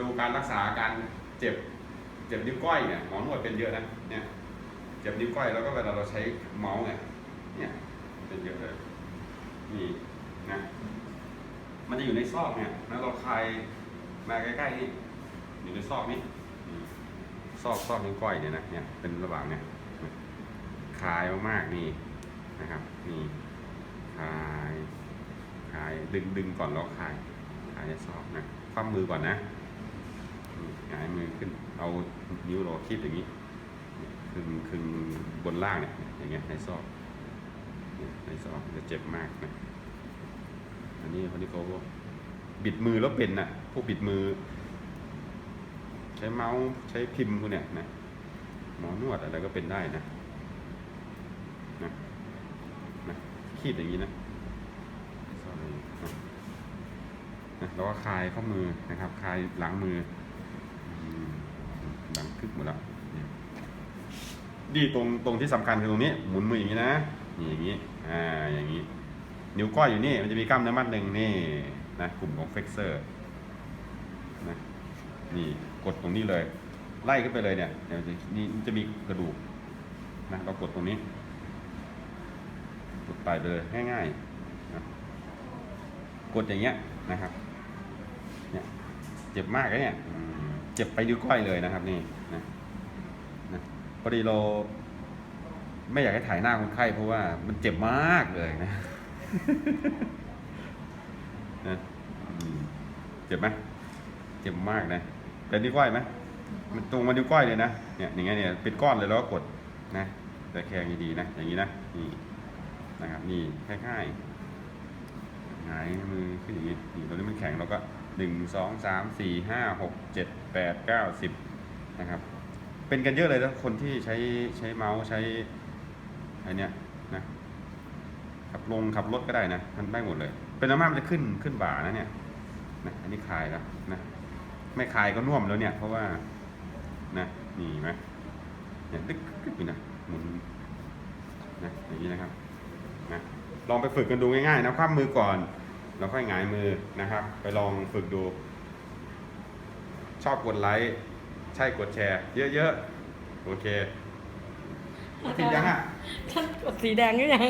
ดูการรักษาการเจ็บ เจ็บนิ้วก้อยเนี่ยหมอนวดเป็นเยอะนะ เนี่ย เจ็บนิ้วก้อยแล้วก็เวลาเราใช้เมาส์เนี่ย เนี่ยเป็นเยอะเลย นี่นะ มันจะอยู่ในซอกเนี่ยแล้วเราคลายมาใกล้ๆนี่ อยู่ในซอกนี่ซอกซอกนิ้วก้อยเนี่ยนะ เนี่ย เป็นระหว่างเนี่ย คลายมากๆนี่นะครับ นี่ คลายคลายดึงดึงก่อนแล้วคลายคลายในซอกนะคว่ำมือก่อนนะ หงายมือขึ้นเอานิ้วเราคีบอย่างนี้คึงคึงบนล่างเนี่ยอย่างเงี้ยในซอกในซอกจะเจ็บมากนะอันนี้คนที่เขาบิดมือแล้วเป็นน่ะพวกบิดมือ ใช้เมาส์ใช้พิมพ์พวกเนี่ยนะหมอนวดอะไรก็เป็นได้นะนะนะคีบอย่างนี้นะนะแล้วก็คลายข้อมือนะครับ คลายหลังมือ คึกหมดแล้วนี่ดีตรงตรงที่สำคัญคือตรงนี้ หมุนมืออย่างนี้นะนี่อย่างนี้อ่าอย่างนี้ นิ้วก้อยอยู่นี่มันจะมีกล้ามเนื้อมัดหนึ่งนี่นะกลุ่มของเฟกเซอร์นะนี่กดตรงนี้เลย ไล่ขึ้นไปเลยเนี่ยเดี๋ยวจะนี่มันจะมีกระดูกนะเรากดตรงนี้กดไปเลยง่ายๆนะกดอย่างเงี้ยนะครับเนี่ยเจ็บมากเลยเนี่ย เจ็บไปนิ้วก้อยเลยนะครับนี่นะนะพอดีเราไม่อยากให้ถ่ายหน้าคนไข้เพราะว่ามันเจ็บมากเลยนะนะเจ็บไหมเจ็บมากนะเป็นนิ้วก้อยไหมมันตรงมานิ้วก้อยเลยนะเนี่ยอย่างเงี้ยเนี่ยเป็นก้อนเลยแล้วก็กดนะแต่แข็งดีๆนะ อย่างนี้นะนี่นะครับนี่ง่ายๆหงายมือขึ้นอย่างนี้นี่ตอนนี้มันแข็งเราก็ หนึ่งสองสามสี่ห้าหกเจ็ดแปดเก้าสิบนะครับ เป็นกันเยอะเลยนะคนที่ใช้ใช้เมาส์ใช้อะไรเนี่ยนะขับลงขับรถก็ได้นะ มันได้หมดเลย เป็นน้ำมันมันจะขึ้นขึ้นบ่านะเนี่ยนะอันนี้คลายแล้วนะไม่คลายก็น่วมแล้วเนี่ย เพราะว่านะนี่เห็นไหมเนี่ยดึกดึกอยู่นะหมุนนะอย่างนี้นะครับนะลองไปฝึกกันดูง่ายๆนะคว่ำมือก่อน แล้วค่อยหงายมือนะครับ ไปลองฝึกดู ชอบกดไลค์ใช่กดแชร์ เยอะๆ โอเคติดยังอะท่านกดสีแดงหรือยัง